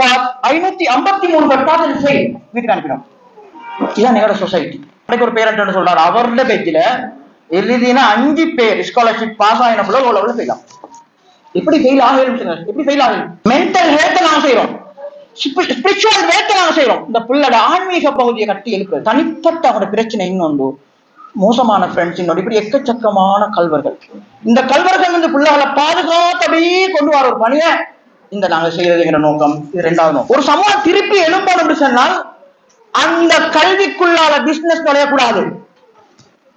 Pass ஐநூத்தி ஐம்பத்தி மூணு வீட்டுக்கு அனுப்பிடும் எங்களோட சொசைட்டி எனக்கு ஒரு பேரண்ட் சொல்றாரு அவரோட அஞ்சு பேர் ஸ்காலர்ஷிப் பாஸ் ஆகின பிள்ளை செய்யலாம் எப்படி ஃபெயில் எப்படி ஃபெயில் மென்டல் நாங்க செய்யறோம் ஸ்பிரிச்சுவல் நாங்க செய்யறோம் இந்த பிள்ளோட ஆன்மீக பகுதியை கட்டி எழுப்புறது. தனிப்பட்ட அவரோட பிரச்சனை இன்னொன்று மோசமான ஃப்ரெண்ட்ஸ் இன்னொரு இப்படி எக்கச்சக்கமான கல்வர்கள். இந்த கல்வர்கள் வந்து பிள்ளைகளை பாதுகாத்தபடியே கொண்டு வர ஒரு பணியை இந்த நாங்க செய்யறதுங்கிற நோக்கம். இது ரெண்டாவது நோக்கம். ஒரு சமூகம் திருப்பி எழுப்பணும் என்று சொன்னால் அந்த கல்விக்குள்ளால பிசினஸ் நுழையக்கூடாது.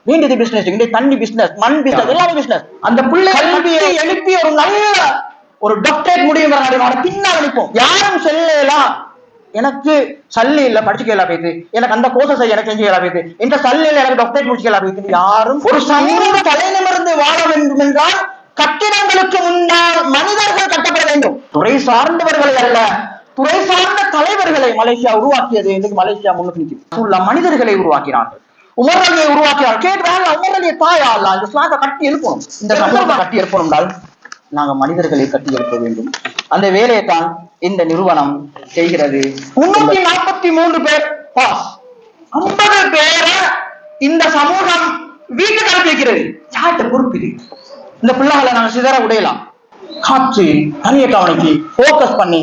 வேண்டியது பிசினஸ் இங்கே தண்ணி பிசினஸ் மண் பிசினஸ் எல்லாமே பிசினஸ் அந்த பிள்ளை கல்வியை எழுப்பி ஒரு நல்ல ஒரு டாக்டரேட் முடியுங்கிற நாடு பின்னால் அனுப்போம் யாரும் செல்லலாம் எனக்கு சல்லி இல்ல படிச்சுக்கலாம் போயிட்டு எனக்கு அந்த கோர்சஸ் எனக்கு செஞ்சுக்கலாம் போயிட்டு இந்த சல்லி இல்ல எனக்கு டாக்டரேட் முடிச்சுக்கலாம் போயிட்டு யாரும் ஒரு சமூக தலைநிமிர்ந்து வாழ வேண்டும் என்றால் கட்டிடங்களுக்கு முன்னால் மனிதர்கள் கட்டப்பட வேண்டும். துறை சார்ந்தவர்களை அல்ல துறை சார்ந்த தலைவர்களை மலேசியா உருவாக்கியது இன்னைக்கு மலேசியா முன்னுக்கு உள்ள மனிதர்களை உருவாக்கினார்கள். உமரலியை உருவாக்கினார் கேட்கிறாங்க தாயா அல்ல இந்த ஸ்லாக கட்டி எழுப்பணும். இந்த சமூகத்தை கட்டி எழுப்பணும் என்றால் நாங்க மனிதர்களை கட்டி எழுப்ப வேண்டும். அந்த வேலையை தான் இந்த நிறுவனம் செய்கிறது. முன்னூத்தி நாற்பத்தி மூன்று பேர் பாஸ் ஐம்பது பேரை இந்த சமூகம் வீட்டுக்கு அனுப்பி வைக்கிறது. யார்கிட்ட பொறுப்பு இந்த பிள்ளைகளை நாங்க சிதற உடையலாம் காற்று நிறைய கவனிக்கு ஃபோக்கஸ் பண்ணி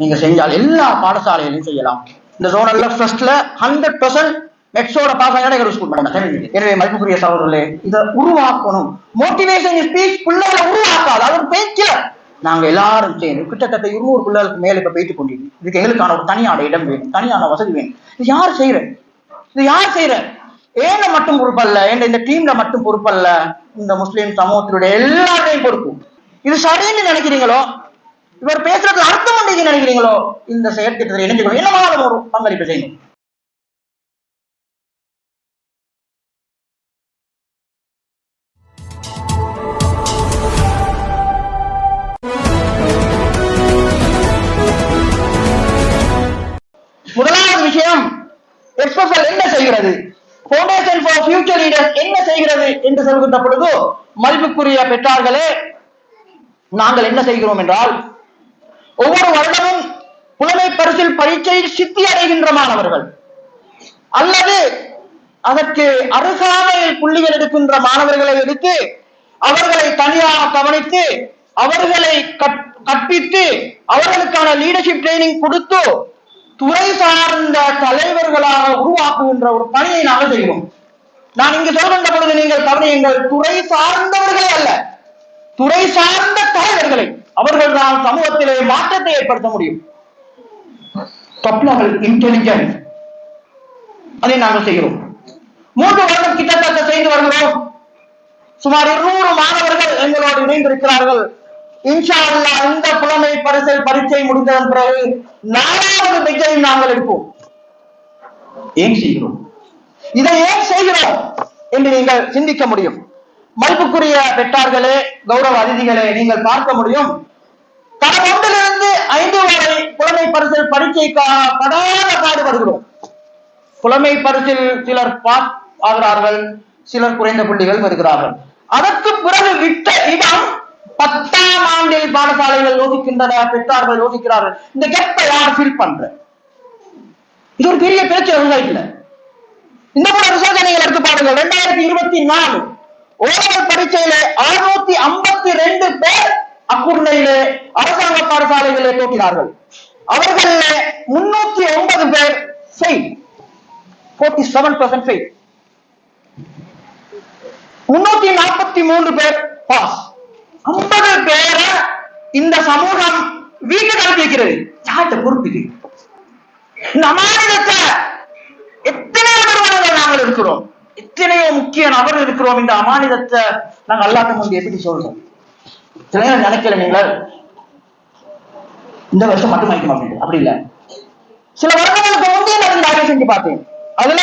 நீங்க செஞ்சால் எல்லா பாடசாலையிலும் செய்யலாம். இந்த ஜோனல்ல ஃபர்ஸ்ட்ல ஹண்ட்ரட் பர்சன்ட் மெட்ஸோட பாஸ் ஆகினா ஸ்கூல் பண்ண எனவே மதிப்புக்குரிய சகோதரர்களே இதை உருவாக்கணும். மோட்டிவேஷன் ஸ்பீச் பிள்ளைகளை உருவாக்காது. அது ஒரு பேச்சில. நாங்க எல்லாரும் சேர்ந்து கிட்டத்தட்ட இருநூறு பிள்ளைகளுக்கு மேல இப்ப போயிட்டு கொண்டிருக்கோம். இதுக்கு எங்களுக்கான ஒரு தனியான இடம் வேணும். தனியான வசதி வேணும். இது யார் செய்யற? இது யார் செய்யற? ஏன மட்டும் பொறுப்பல்ல? ஏன் இந்த டீம்ல மட்டும் பொறுப்பல்ல? இந்த முஸ்லீம் சமூகத்தினுடைய எல்லாரையும் பொறுப்பு இது சரின்னு நினைக்கிறீங்களோ? இவர் பேசுறதுல அர்த்தம் பண்ணி நினைக்கிறீங்களோ? இந்த செயற்திட்டத்தில் இணைஞ்சுக்கணும். என்னமான ஒரு பங்களிப்பு செய்யணும். முதலாவது விஷயம் எக்ஸ்போசல் என்ன செய்கிறது? ஃபவுண்டேஷன் ஃபார் ஃபியூச்சர் லீடர்ஸ் என்ன செய்கிறது என்று சொல்கின்ற பொழுது மதிப்புக்குரிய பெற்றார்களே நாங்கள் என்ன செய்கிறோம் என்றால் ஒவ்வொரு வருடமும் புலமை பரிசில் பரீட்சையில் சித்தி அடைகின்ற மாணவர்கள். அல்லது அதற்கு அருகாமையில் புள்ளிகள் எடுக்கின்ற மாணவர்களை எடுத்து அவர்களை தனியாக கவனித்து அவர்களை கற்பித்து அவர்களுக்கான லீடர்ஷிப் ட்ரைனிங் கொடுத்து துறை சார்ந்த தலைவர்களாக உருவாக்குகின்ற ஒரு பணியை நாங்கள் செய்கிறோம் நான் இங்கு சொல்கின்ற பொழுது நீங்கள் கவனியுங்கள் துறை சார்ந்தவர்களே அல்ல. துறை சார்ந்த தலைவர்களை. அவர்கள் தான் சமூகத்திலே மாற்றத்தை ஏற்படுத்த முடியும். டாப் இன்டெலிஜென்ஸ் அதை நாங்கள் செய்கிறோம். மூன்று வருடம் கிட்டத்தட்ட செய்து வருகிறோம். சுமார் இருநூறு மாணவர்கள் எங்களோடு இணைந்திருக்கிறார்கள். இன்ஷா அல்லாஹ் இந்த புலமை பரிசல் பரீட்சை முடிந்ததன் பிறகு நாலாவது பெஞ்சை நாங்கள் எடுப்போம். ஏன் செய்கிறோம்? இதை ஏன் செய்கிறோம் என்று நீங்கள் சிந்திக்க முடியும். மதிப்புக்குரிய பெற்றார்களே கௌரவ அதிதிகளே நீங்கள் பார்க்க முடியும். தரம் ஒன்றிலிருந்து ஐந்து வரை புலமை பரிசல் பரீட்சைக்காக படாத பாடுபடுகிறோம் புலமை பரிசில் சிலர் பாஸ் ஆகிறார்கள் சிலர் குறைந்த புள்ளிகள் பெறுகிறார்கள் அதற்கு பிறகு விட்ட இடம் பத்தாம் ஆண்டில் பாடசாலைகள் யோசிக்கின்றன பெற்றார்கள் யோசிக்கிறார்கள் இந்த கேப்பை யார் ஃபீல் பண்ற இது ஒரு பெரிய பேச்சு சொசைட்டில இந்த போல ரிசர்ச் எடுத்து பாருங்க ரெண்டாயிரத்தி இருபத்தி நாலு ஓரல் பரீட்சையில அறுநூத்தி ஐம்பத்தி ரெண்டு பேர் அக்குர்ணையிலே அரசாங்க பாடசாலைகளை தோற்றினார்கள் அவர்கள முன்னூத்தி ஒன்பது பேர் fail forty seven percent fail முன்னூத்தி நாற்பத்தி மூன்று பேர் பாஸ் ஐம்பது பேரை இந்த சமூகம் வீட்டுக்கு அனுப்பி வைக்கிறது. யார்கிட்ட பொறுப்பு இது இந்த அமானிதத்தை எத்தனை நிறுவனங்கள் நாங்கள் இருக்கிறோம். எத்தனையோ முக்கிய நபர் இருக்கிறோம். இந்த அமானிதத்தை நாங்கள் அல்லாட்ட முந்தைய எப்படி சொல்றோம்? சில நேரம் நினைக்கல நீங்கள்? இந்த வருஷம் மட்டும் வைக்க மாட்டேங்குது அப்படி இல்ல. சில வருடங்களுக்கு முந்தைய நான் இந்த ஆய்வு செஞ்சு பார்த்தேன். அதுல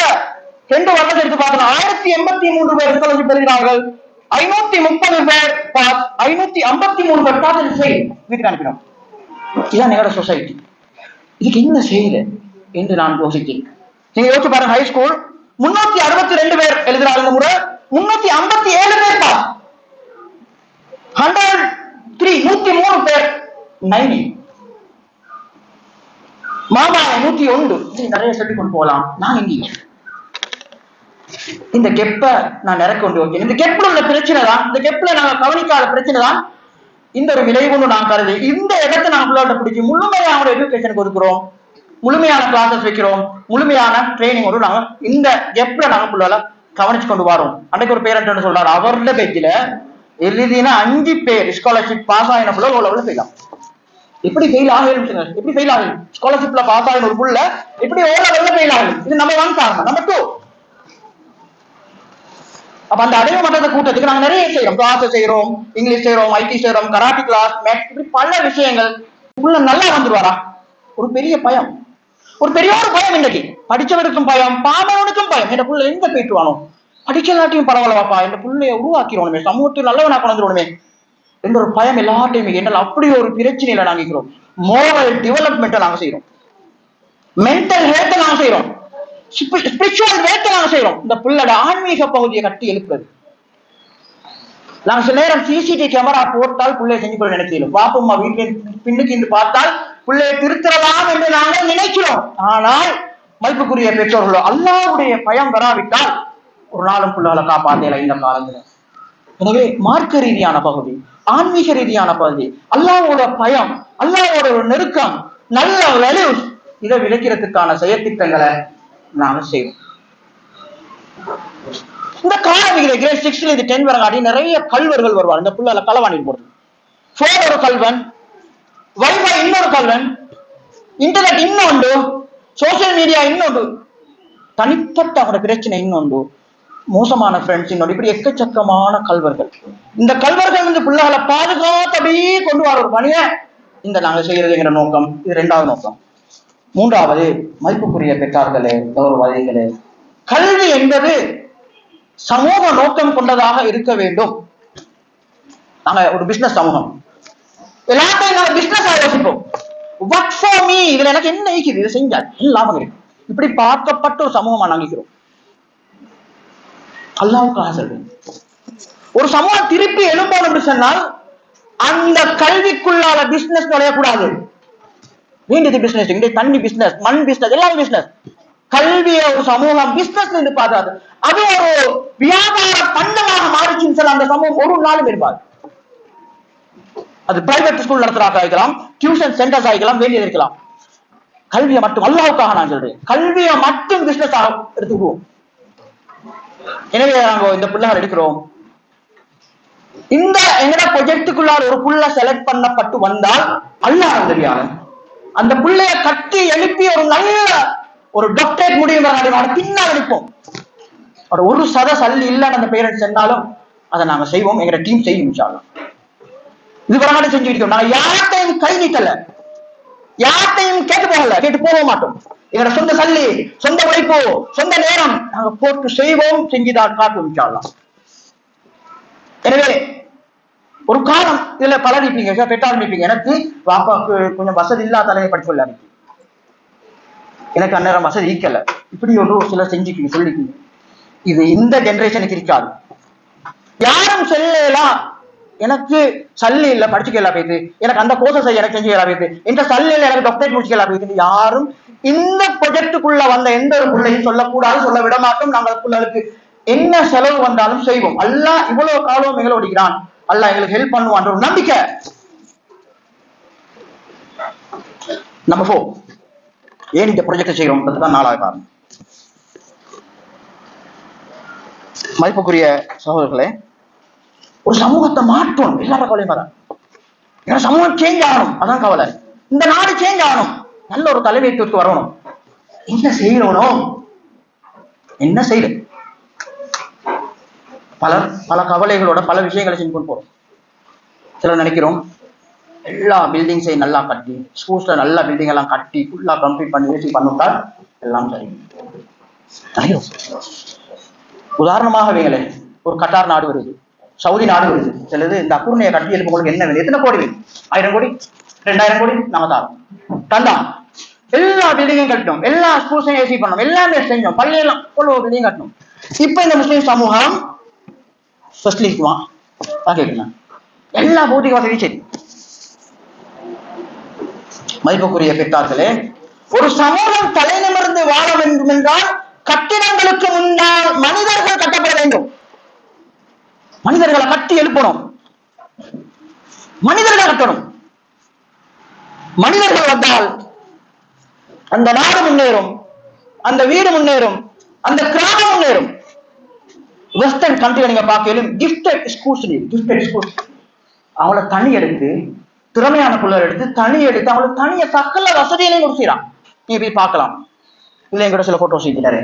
ரெண்டு வருடத்தை எடுத்து பார்த்தோம். ஆயிரத்தி எண்பத்தி மூன்று பேர் ஸ்காலர்ஷிப் பெறுகிறார்கள். ஐநூத்தி முப்பது பேர் பாஸ் ஐநூத்தி ஐம்பத்தி மூணு பேர் பாஸ் ஃபெயில் வீட்டுக்கு அனுப்பினோம் இதான் எங்களோட சொசைட்டி இதுக்கு என்ன செய்யல என்று நான் யோசிக்கிறேன். நீங்க யோசிச்சு பாருங்க ஹை ஸ்கூல் முன்னூத்தி அறுபத்தி ரெண்டு பேர் எழுதுறாங்க இந்த முறை முன்னூத்தி ஐம்பத்தி ஏழு பேர் பாஸ் ஹண்ட்ரட் த்ரீ நூத்தி மூணு பேர் நைன்டி மாமா நூத்தி ஒன்று. நிறைய சொல்லிக் கொண்டு போகலாம். நான் இங்கே இந்த கெப்ப நான் நிறக்க கொண்டு வைக்கிறேன் இந்த கெப்பில் உள்ள பிரச்சனை தான். இந்த கெப்பில் நாங்க கவனிக்காத பிரச்சனை தான். இந்த ஒரு விளைவுன்னு நான் கருதி இந்த இடத்தை நான் பிள்ளைகிட்ட பிடிச்சி முழுமையான ஒரு எஜுகேஷன் கொடுக்குறோம் முழுமையான கிளாஸஸ் வைக்கிறோம். முழுமையான ட்ரைனிங்கோடு நாங்க இந்த கெப்பில் நாங்க பிள்ளைகளை கவனிச்சு கொண்டு வரோம். அன்றைக்கு ஒரு பேரண்ட் என்ன சொல்றாரு அவருடைய பேஜில் எழுதினா அஞ்சு பேர் ஸ்காலர்ஷிப் பாஸ் ஆகின பிள்ளை உள்ள லெவலில் போயிடலாம் எப்படி ஃபெயில் ஆகும் எப்படி ஃபெயில் ஆகும் ஸ்காலர்ஷிப்ல பாஸ் ஆகின ஒரு புள்ள எப்படி ஓ லெவலில் ஃபெயில் ஆகும் இது நம்ம ஒன் காரணம். நம்ம டூ அப்ப அந்த அடைவு மன்றத்தை கூட்டத்துக்கு நாங்க நிறைய செய்யறோம் கிளாஸ் செய்யறோம் இங்கிலீஷ் செய்யறோம் ஐடி செய்யறோம் கராட்டி கிளாஸ் மேக்ஸ் இப்படி பல விஷயங்கள். உள்ள நல்லா வந்துருவாரா? ஒரு பெரிய பயம். ஒரு பெரிய ஒரு பயம் இன்னைக்கு. படிச்சவனுக்கும் பயம் பாபவனுக்கும் பயம். என் புள்ள எங்க போயிட்டுவானோ? படிச்சதாட்டியும் பரவாயில்லவாப்பா என் பிள்ளைய உருவாக்கிறோனுமே சமூகத்தில் நல்லவனா கொண்டுருவோமே என்ற ஒரு பயம் எல்லாட்டையுமே என்னால் அப்படி ஒரு பிரச்சனையில நாங்க இருக்கிறோம். மோரல் டெவலப்மெண்ட்டை நாங்க செய்யறோம் மென்டல் ஹெல்த்தை நாங்க செய்யறோம் ஸ்பிரிச்சுவல் வேட்டை நாங்க செய்யறோம் இந்த பிள்ளோட ஆன்மீக பகுதியை கட்டி எழுப்புறது. நாங்க சில நேரம் சிசிடி கேமரா போட்டால் பிள்ளைய செஞ்சு கொள்ள நினைக்கிறோம் பாப்பம்மா வீட்டில் பின்னுக்கு இருந்து பார்த்தால் பிள்ளையை திருத்தலாம் என்று நாங்கள் நினைக்கிறோம். ஆனால் மதிப்புக்குரிய பெற்றோர்களோ அல்லாவுடைய பயம் வராவிட்டால் ஒரு நாளும் பிள்ளைகளை காப்பாத்தல இந்த காலத்துல எனவே மார்க்க ரீதியான பகுதி ஆன்மீக ரீதியான பகுதி அல்லாவோட பயம் அல்லாவோட ஒரு நெருக்கம் நல்ல வேல்யூஸ் இதை விளைக்கிறதுக்கான செயற்திட்டங்களை நாங்க செய்வோம் இந்த காலவிகளை கிரேட் சிக்ஸ்ல இது டென் வரங்காட்டி நிறைய கல்வர்கள் வருவார் இந்த புள்ள களவாணி போடுறது. ஃபோன் ஒரு கல்வன் வைஃபை இன்னொரு கல்வன் இன்டர்நெட் இன்னொன்று சோசியல் மீடியா இன்னொன்று. தனிப்பட்ட அவரோட பிரச்சனை இன்னொன்று. மோசமான ஃப்ரெண்ட்ஸ் இன்னொன்று. இப்படி எக்கச்சக்கமான கல்வர்கள். இந்த கல்வர்கள் வந்து பிள்ளைகளை பாதுகாத்து அப்படியே கொண்டு வர ஒரு பணியை இந்த நாங்க செய்யறதுங்கிற நோக்கம். இது ரெண்டாவது நோக்கம். மூன்றாவது மதிப்புக்குரிய பெற்றார்களே கௌரவதிகளே கல்வி என்பது சமூக நோக்கம் கொண்டதாக இருக்க வேண்டும். நாங்க ஒரு பிசினஸ் சமூகம். எல்லாத்தையும் நாங்க பிசினஸ் யோசிப்போம். ஒர்க் ஃபார் மீ இதுல எனக்கு என்ன ஈக்குது இதை செஞ்சால் லாபம் கிடைக்கும் இப்படி பார்க்கப்பட்ட ஒரு சமூகமா நாங்க இருக்கிறோம். அல்லாவுக்காக சொல்றேன் ஒரு சமூகம் திருப்பி எழும்போம் என்று சொன்னால் அந்த கல்விக்குள்ளால பிசினஸ் நுழையக்கூடாது. வேண்டியது பிசினஸ் இங்கே தண்ணி பிசினஸ் மண் பிசினஸ் எல்லாம் பிசினஸ் கல்விய ஒரு சமூகம் பிசினஸ் என்று பார்க்காது அது ஒரு வியாபார பண்டமாக மாறிச்சுன்னு சொல்ல அந்த சமூகம் ஒரு நாளும் இருப்பாது அது பிரைவேட் ஸ்கூல் நடத்துறாக்க ஆகிக்கலாம் டியூஷன் சென்டர்ஸ் ஆகிக்கலாம் வேண்டியது இருக்கலாம். கல்வியை மட்டும் அல்லாவுக்காக நான் சொல்றேன். கல்வியை மட்டும் பிசினஸ் ஆக எடுத்துக்குவோம். எனவே நாங்க இந்த பிள்ளைகள் எடுக்கிறோம். இந்த எங்கட ப்ரொஜெக்டுக்குள்ளார் ஒரு புள்ள செலக்ட் பண்ணப்பட்டு வந்தால் அல்லாஹ் தெரியாது. அந்த புள்ளைய கட்டி எழுப்பி ஒரு நல்ல ஒரு டாக்டரேட் முடியும் பின்னால் அனுப்போம் அவர் ஒரு சத சல்லி இல்லைன்னு அந்த பேரண்ட்ஸ் சொன்னாலும் அதை நாங்க செய்வோம். எங்க டீம் செய்யும் இது வரங்காட்டி செஞ்சு இருக்கோம் நாங்க யார்கிட்டையும் கை நீட்டல. யார்கிட்டையும் கேட்டு போகல. கேட்டு போக மாட்டோம். எங்களோட சொந்த சல்லி சொந்த உழைப்பு சொந்த நேரம் நாங்க போட்டு செய்வோம். செஞ்சுதான் காட்டும் எனவே ஒரு காலம் இதுல பழகிப்பீங்க நிற்பீங்க பெற்றார் நிற்பீங்க எனக்கு பாப்பா கொஞ்சம் வசதி இல்லாத தலையை படிச்சு கொள்ள எனக்கு அந்நேரம் வசதி ஈக்கல இப்படி ஒன்று சில செஞ்சுக்கீங்க சொல்லிக்கீங்க. இது இந்த ஜென்ரேஷனுக்கு இருக்காது. யாரும் சொல்லலாம் எனக்கு சல்லி இல்ல படிச்சுக்கலாம் போயிட்டு. எனக்கு அந்த கோர்ஸை செய்ய எனக்கு செஞ்சு போயிட்டு. இந்த சல்லி இல்ல எனக்கு டாக்டரேட் முடிச்சுக்கலாம் போயிட்டு. யாரும் இந்த ப்ரொஜெக்டுக்குள்ள வந்த எந்த ஒரு பிள்ளையும் சொல்லக்கூடாது சொல்ல விட மாட்டோம். நாங்கள் பிள்ளைகளுக்கு என்ன செலவு வந்தாலும் செய்வோம். அல்ல இவ்வளவு காலம் எங்களோடுகிறான் அல்ல எங்களுக்கு ஹெல்ப் பண்ணுவான்ற ஒரு நம்பிக்கை. நம்ம போ ஏன் இந்த ப்ரொஜெக்ட் செய்யறோம் தான் நாளாக காரணம் மதிப்புக்குரிய சகோதரர்களே ஒரு சமூகத்தை மாற்றணும். எல்லார கவலையும் வர ஏன்னா சமூகம் சேஞ்ச் ஆகணும். அதான் கவலை. இந்த நாடு சேஞ்ச் ஆகணும். நல்ல ஒரு தலைமைத்துவத்துக்கு வரணும். என்ன செய்யணும்? என்ன செய்யணும்? பல பல கவலைகளோட பல விஷயங்களை செஞ்சு கொண்டு போறோம் சிலர் நினைக்கிறோம் எல்லா பில்டிங்ஸையும் நல்லா கட்டி ஸ்கூல்ஸ்ல நல்ல பில்டிங் எல்லாம் கட்டி ஃபுல்லா கம்ப்ளீட் பண்ணி வச்சு பண்ணிவிட்டால் எல்லாம் சரி. உதாரணமாக வைங்களேன் ஒரு கட்டார் நாடு வருது சவுதி நாடு வருது. சிலது இந்த அக்குர்ணையை கட்டி எழுப்புங்களுக்கு என்ன வேணும் எத்தனை கோடி வேணும் ஆயிரம் கோடி? ரெண்டாயிரம் கோடி? நம்ம தரோம். தந்தா. எல்லா பில்டிங்கும் கட்டணும் எல்லா ஸ்கூல்ஸையும் ஏசி பண்ணணும் எல்லாமே செஞ்சோம். பள்ளியெல்லாம் ஒரு பில்டிங் கட்டணும் இப்ப இந்த முஸ்லீம் சமூகம் ஃபர்ஸ்ட்லிக்குமா தான் எல்லா பௌதிக வசதியும் சரி மதிப்புக்குரிய பெற்றார்களே ஒரு சமூகம் தலைநிமிர்ந்து வாழ வேண்டும் என்றால் கட்டிடங்களுக்கு முன்னால் மனிதர்கள் கட்டப்பட வேண்டும். மனிதர்களை கட்டி எழுப்பணும். மனிதர்கள் கட்டணும். மனிதர்கள் வந்தால் அந்த நாடு முன்னேறும் அந்த வீடு முன்னேறும் அந்த கிராமம் முன்னேறும். வெஸ்டர்ன் கண்ட்ரில நீங்க பார்க்கலும் கிஃப்டட் ஸ்கூல்ஸ் கிஃப்டட் ஸ்கூல்ஸ் அவங்கள தனி எடுத்து திறமையான பிள்ளை எடுத்து தனி எடுத்து அவங்களுக்கு தனிய சக்கல வசதியிலையும் கொடுத்துறான் நீங்க போய் பார்க்கலாம். இல்லை எங்கிட்ட சில போட்டோஸ் இருக்கிறாரு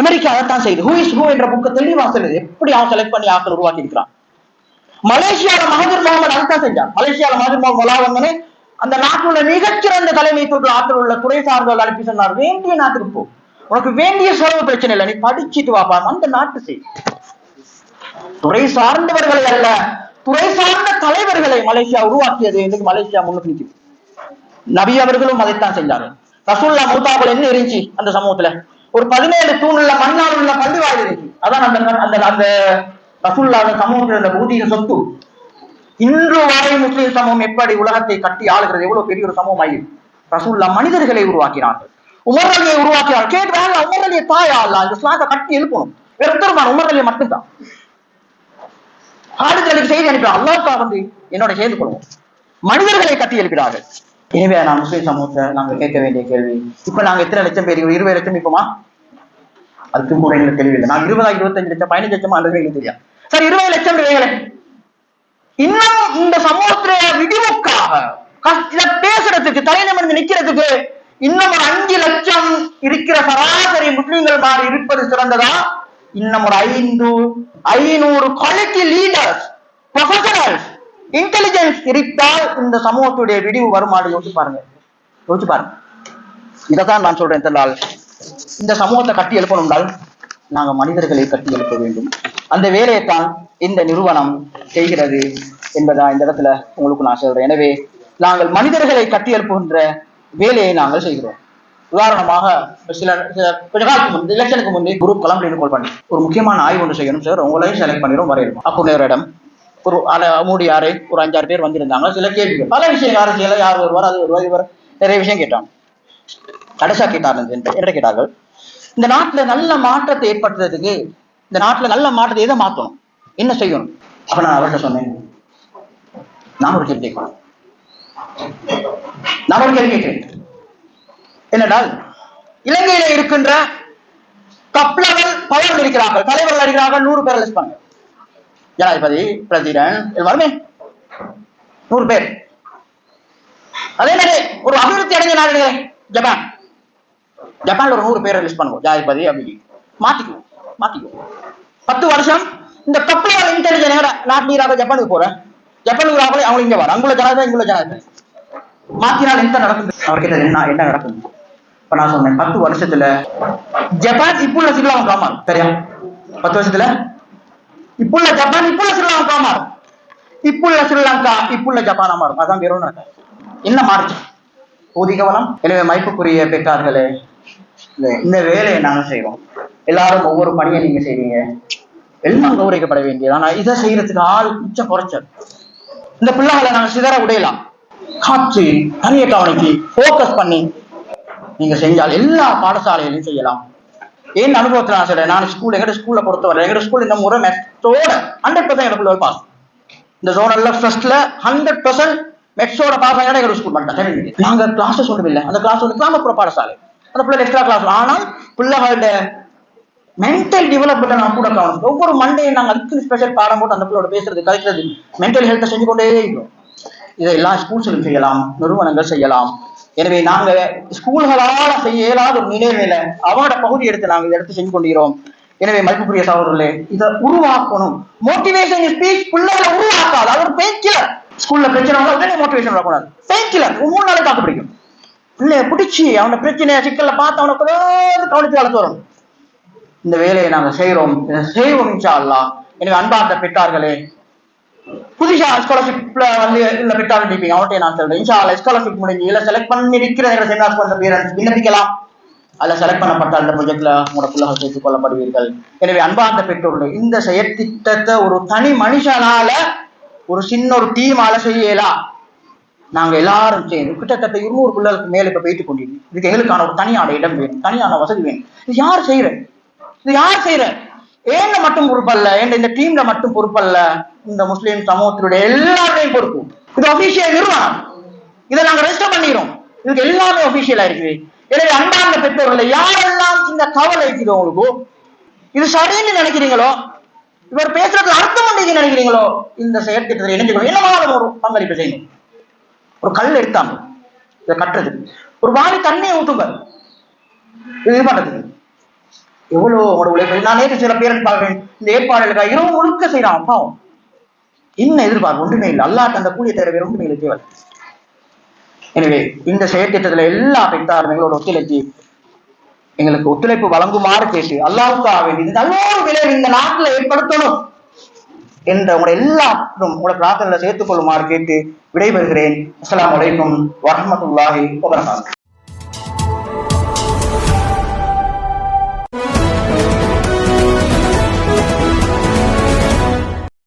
அமெரிக்கா அதைத்தான் செய்யுது. ஹூ இஸ் ஹூ என்ற புக்கை தெளிவா சொல்லுது. எப்படி அவன் செலக்ட் பண்ணி ஆக்கள் உருவாக்கி இருக்கிறான். மலேசியால மகதூர் முகமது அதைத்தான் செஞ்சான். மலேசியால மகதூர் முகமது மொலாவங்கனே அந்த நாட்டில் உள்ள மிகச்சிறந்த தலைமைத்துவ ஆற்றல் உள்ள துறை சார்ந்தவர்கள் அனுப்பி சொன்னார் வேண்டிய நாட்டுக்கு போ. உனக்கு வேண்டிய செலவு பிரச்சனை இல்லை. நீ படிச்சுட்டு வாப்பா அந்த நாட்டு செய் துறை சார்ந்தவர்களை அல்ல. துறை சார்ந்த தலைவர்களை மலேசியா உருவாக்கியது இன்னைக்கு மலேசியா முன்னுக்கு நிற்குது நபி அவர்களும் அதைத்தான் செஞ்சார்கள் ரசூல்லா மூத்தாக்கள் என்ன இருந்துச்சு அந்த சமூகத்துல? ஒரு பதினேழு தூணுள்ள மண்ணால் உள்ள பள்ளி வாயில் இருந்துச்சு. அதான் அந்த அந்த அந்த ரசூல்லா சமூகத்தில் இருந்த பூதிக சொத்து. இன்று வரை முஸ்லிம் சமூகம் எப்படி உலகத்தை கட்டி ஆளுகிறது? எவ்வளவு பெரிய ஒரு சமூகம் ஆகி ரசூல்லா மனிதர்களை உருவாக்கினார்கள். உமர் அலியை உருவாக்கினார். கேட்கிறாங்க உமர் அலியை தாயா அல்ல? இந்த ஸ்லாத்தை கட்டி எழுப்பணும். வெறுத்தருமான உமர் அலியை மட்டும்தான். ஆடுகளுக்கு செய்தி அனுப்பி அல்லாஹ்க்கா வந்து என்னோட சேர்ந்து கொள்வோம். மனிதர்களை கட்டி எழுப்பினார்கள். எனவே நான் முஸ்லீம் சமூகத்தை நாங்க கேட்க வேண்டிய கேள்வி. இப்ப நாங்க எத்தனை லட்சம் பேர் இருபது லட்சம் இப்போமா அதுக்கு கூட எங்களுக்கு தெளிவில்லை நான் இருபதா இருபத்தஞ்சு லட்சம் பதினஞ்சு லட்சமா அல்லது எங்களுக்கு தெரியும் சரி இருபது லட்சம் வேலை இன்னும் இந்த சமூகத்துல விதிமுக்காக கஷ்ட- பேசுறதுக்கு தலைநிமிர்ந்து நிக்கிறதுக்கு இன்னும் ஒரு அஞ்சு லட்சம் இருக்கிற சராசரி முஸ்லிம்கள் மாதிரி இருப்பது சிறந்ததா? இன்னும் ஒரு ஐந்து ஐநூறு குவாலிட்டி லீடர்ஸ் ப்ரொஃபஷனல்ஸ் இன்டெலிஜென்ஸ் இருந்தால் இந்த சமூகத்துடைய விடிவு வருமாறு யோசிச்சு பாருங்க. யோசிச்சு பாருங்க. இதைத்தான் நான் சொல்றேன் தெல்லால் இந்த சமூகத்தை கட்டி எழுப்பணும்னால் நாங்க மனிதர்களை கட்டி எழுப்ப வேண்டும். அந்த வேலையைத்தான் இந்த நிறுவனம் செய்கிறது என்பதா இந்த இடத்துல உங்களுக்கு நான் சொல்றேன். எனவே நாங்கள் மனிதர்களை கட்டி எழுப்புகின்ற வேலையை நாங்கள் செய்கிறோம். உதாரணமாக சில சில கொஞ்ச காலத்துக்கு முன்பு எலெக்ஷனுக்கு முன்பே குரூப் கலாம் கால் பண்ணி ஒரு முக்கியமான ஆய்வு ஒன்று செய்யணும் சார் உங்களையும் செலக்ட் பண்ணிடும் வரையணும். அப்போ ஒரு இடம். ஒரு அல மூடி யாரு ஒரு அஞ்சாறு பேர் வந்திருந்தாங்க. சில கேள்விகள். பல விஷயம் அரசியல யார் வருவார் அது வருவார் இவர் நிறைய விஷயம் கேட்டாங்க. கடைசா கேட்டார்கள் என்று என்ன கேட்டார்கள். இந்த நாட்டுல நல்ல மாற்றத்தை ஏற்படுத்துறதுக்கு இந்த நாட்டுல நல்ல மாற்றத்தை எதை மாத்தணும்? என்ன செய்யணும்? அப்ப நான் அவர்கிட்ட சொன்னேன் நான் ஒரு கேள்வி கேட்கணும். நான் ஒரு கேள்வி கேட்கிறேன் என்னடால் இலங்கையில இருக்கின்ற கப்ளர்கள் பலர் இருக்கிறார்கள் தலைவர்கள் இருக்கிறார்கள் நூறு பேர் லிஸ்ட் பண்ணுங்க ஜனாதிபதி பிரசிடென்ட் எல்லாருமே நூறு பேர். அதே மாதிரி ஒரு அபிவிருத்தி அடைஞ்ச நாடுகளே ஜப்பான். ஜப்பான்ல ஒரு நூறு பேரை லிஸ்ட் பண்ணுவோம். ஜனாதிபதி அப்படி மாத்திக்குவோம். மாத்திக்குவோம். பத்து வருஷம் இந்த கப்பல் இன்டெலிஜென்ட் நாட்டினீராக ஜப்பானுக்கு போறேன். ஜப்பானுக்கு ராகவே அவங்க இங்க வர அங்குள்ள ஜனாதிபதி இங்குள்ள ஜனாதிபதி. மாத்தினால் என்ன நடக்குது? அவர் கேட்டது என்ன என்ன நடக்கும் இப்ப நான் சொன்னேன் பத்து வருஷத்துல ஜப்பான் இப்போ உள்ள ஸ்ரீலங்கா காமா சரியா பத்து வருஷத்துல? இப்போ உள்ள ஜப்பான் இப்போ உள்ள ஸ்ரீலங்கா காமா இப்போ உள்ள ஸ்ரீலங்கா இப்போ உள்ள ஜப்பானா மாறும் அதான் வெறும் என்ன மாறுச்சு? ஊதிய வளம். எனவே மயப்புக்குரிய பெற்றார்களே இந்த வேலையை நாங்க செய்வோம். எல்லாரும் ஒவ்வொரு பணியை நீங்க செய்றீங்க எல்லாம் கௌரவிக்கப்பட வேண்டியது. ஆனா இதை செய்யறதுக்கு ஆள் உச்ச குறைச்சல். இந்த பிள்ளைகளை நாங்க சிதற உடையலாம் காற்று நிறைய கவனிக்கு ஃபோக்கஸ் பண்ணி நீங்க செஞ்சால் எல்லா பாடசாலையிலும் செய்யலாம். என் அனுபவத்துல நான் சொல்றேன் நான் ஸ்கூல் எங்கட ஸ்கூல்ல பொறுத்தவரை எங்கட ஸ்கூல் இந்த முறை மெத்தோட ஹண்ட்ரட் பர்சன்ட் எனக்குள்ள பாஸ் இந்த ஜோனல்ல ஃபர்ஸ்ட்ல ஹண்ட்ரட் பர்சன்ட் மெட்ஸோட பாஸ் ஆகிட எங்க ஸ்கூல் பண்ணிட்டேன் நாங்க கிளாஸஸ் ஒன்றும் இல்லை. அந்த கிளாஸ் வந்து கிராமப்புற பாடசாலை. அந்த பிள்ளை எக்ஸ்ட்ரா கிளாஸ் ஆனால் பிள்ளைகளோட மென்டல் டெவலப்மெண்ட் நான் கூட கவனம் ஒவ்வொரு மண்டே நாங்க அதுக்கு ஸ்பெஷல் பாடம் போட்டு அந்த பிள்ளையோட பேசுறது கலைக்கிறது மென்டல் ஹெல்த்தை செஞ்சு கொண்டே இருக்கிறோம் இதெல்லாம் எல்லா செய்யலாம் நிறுவனங்கள் செய்யலாம். எனவே நாங்க ஸ்கூல்களால செய்ய இயலாத ஒரு நிலைமையில அவனோட பகுதி எடுத்து நாங்க எடுத்து செஞ்சு கொண்டிருக்கிறோம். எனவே மதிப்புக்குரிய சகோதரர்களே இதை உருவாக்கணும். மோட்டிவேஷன் ஸ்பீச் பிள்ளைகளை உருவாக்காது. அது ஒரு பெயின் கில்லர் ஸ்கூல்ல பிரச்சனை வந்தா உடனே மோட்டிவேஷன் வரக்கூடாது. பெயின் ஒரு மூணு நாளைக்கு தாக்கு பிடிக்கும் பிள்ளைய பிடிச்சி அவன பிரச்சனையை சிக்கல்ல பார்த்து அவனை கொஞ்சம் கவனித்து வளர்த்து வரும் இந்த வேலையை நாங்க செய்கிறோம். செய்வோம் இன்ஷா அல்லா எனவே அன்பார்ந்த பெற்றார்களே புதுசா ஸ்காலர்ஷிப்ல வந்து இல்ல பெற்றாலும் இருப்பீங்க அவன்கிட்ட நான் சொல்றேன். இன்ஷா ஸ்காலர்ஷிப் முடிஞ்சு இல்ல செலக்ட் பண்ணி இருக்கிற சென்டாஸ் பண்ற பேரண்ட்ஸ் விண்ணப்பிக்கலாம். அதில் செலக்ட் பண்ணப்பட்ட அந்த ப்ரொஜெக்ட்ல உங்களோட பிள்ளைகள் சேர்த்துக் கொள்ளப்படுவீர்கள். எனவே அன்பார்ந்த பெற்றோர்கள் இந்த செயற்திட்டத்தை ஒரு தனி மனுஷனால ஒரு சின்ன ஒரு டீமால செய்யலாம் நாங்க எல்லாரும் சேர்ந்து கிட்டத்தட்ட இருநூறு பிள்ளைகளுக்கு மேல இப்ப போயிட்டு கொண்டிருக்கோம் இதுக்கு எங்களுக்கான ஒரு தனியான இடம் வேணும் தனியான வசதி வேணும். இது யார் செய்யற? இது யார் செய்யற? ஏன்ல மட்டும் பொறுப்பல்ல? ஏன் இந்த டீம்ல மட்டும் பொறுப்பல்ல? இந்த முஸ்லீம் சமூகத்தினுடைய எல்லாருடையும் பொறுப்பு இது அபிஷியல் நிறுவனம் இதை நாங்க ரெஜிஸ்டர் பண்ணிக்கிறோம். இதுக்கு எல்லாமே அபிஷியலா இருக்குது எனவே அன்பார்ந்த பெற்றோர்களை யாரெல்லாம் இந்த கவலை இருக்குது உங்களுக்கு இது சரின்னு நினைக்கிறீங்களோ இவர் பேசுறதுக்கு அர்த்தம் பண்ணி நினைக்கிறீங்களோ இந்த செயற்திட்டத்தில் இணைஞ்சுக்கணும். என்னமாவது ஒரு பங்களிப்பு செய்யணும். ஒரு கல் எடுத்தாங்க. இதை கட்டுறது. ஒரு வாரி தண்ணியை ஊற்றுங்க இது பண்றதுக்கு. எவ்வளவு உங்களோட உழைப்பு நான் நேற்று சில பேரன் பார்க்கிறேன். இந்த ஏற்பாடுகளுக்காக இரவு முழுக்க செய்யறான் அப்பாவும் என்ன எதிர்பார்ப்பு? ஒன்றுமே இல்லை. அல்லாட்ட அந்த கூலிய தவிர ஒன்றுமே இல்லை தேவை எனவே இந்த செயற்திட்டத்துல எல்லா பெற்றாரும் எங்களோட ஒத்துழைச்சி எங்களுக்கு ஒத்துழைப்பு வழங்குமாறு கேட்டு அல்லாவுக்கா வேண்டி இது நல்ல ஒரு விளைவு இந்த நாட்டுல ஏற்படுத்தணும் என்ற உங்களை எல்லாரும் உங்களை பிரார்த்தனையில சேர்த்துக் கொள்ளுமாறு கேட்டு விடைபெறுகிறேன். அஸ்லாம் வலைக்கும் வரமத்துல்லாஹி வபரகாத்துஹு